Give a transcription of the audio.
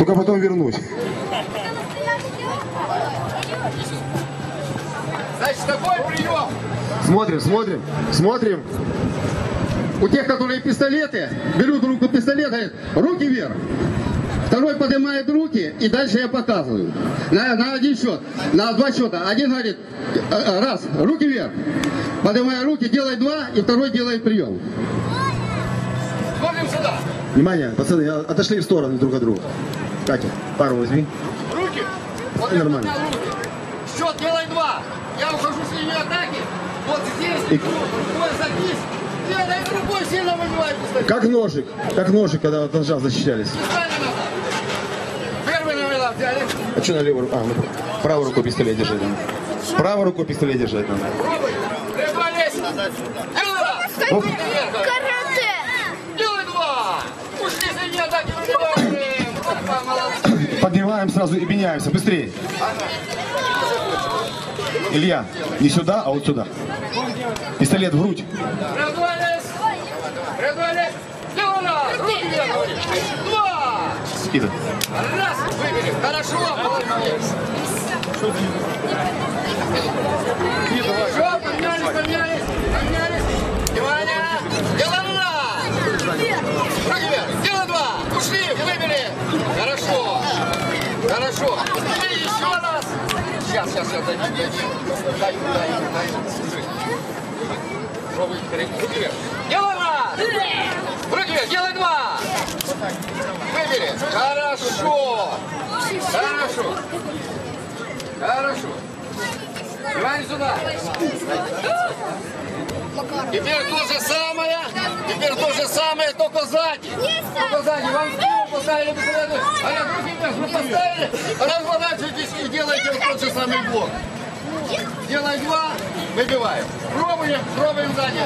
Только потом вернусь. Значит, такой прием. Смотрим, смотрим, смотрим. У тех, которые пистолеты, берут руку пистолет, говорят, руки вверх. Второй поднимает руки, и дальше я показываю. На, на один счет, на два счета. Один говорит, э, э, раз, руки вверх. Поднимая руки, делает два, и второй делает прием. Смотрим сюда. Внимание, пацаны, отошли в сторону друг от друга. Катя, пару возьми. Руки. Вот Нормально. руки. Счет делай два. Я ухожу с линии атаки. Вот здесь. И- Рукой за кисть. Делай рукой сильно выбивай пистолет. Как ножик, как ножик, когда от ножа защищались. Первый номер взяли. А что на левую руку? А, ну, правую руку пистолет держать надо. Правую руку пистолет держать надо. Пробуй. Раз. Оп. Карате! Делай два. Ушли с линии атаки. Выбиваем. Опа, молодцы. Поднимаем сразу и меняемся, быстрее. Илья, не сюда, а вот сюда. Пистолет в грудь. Иду. Раз. Выбери. Хорошо. Молодец. Хорошо. Еще раз. Сейчас, сейчас, сейчас. Дай, дай, дай, дай. Держи. Пробуй. Руки вверх. Делай раз. Руки вверх. Делай два. Выбери. Хорошо. Хорошо. Хорошо. Внимание сюда. Теперь то же самое. Теперь то же самое, только сзади. Только сзади. Вам спину поставили пистолеты. А на руки вверх вы поставили. Разворачивайтесь и делайте вот тот же самый блок. Делай два, выбиваем. Пробуем, пробуем сзади.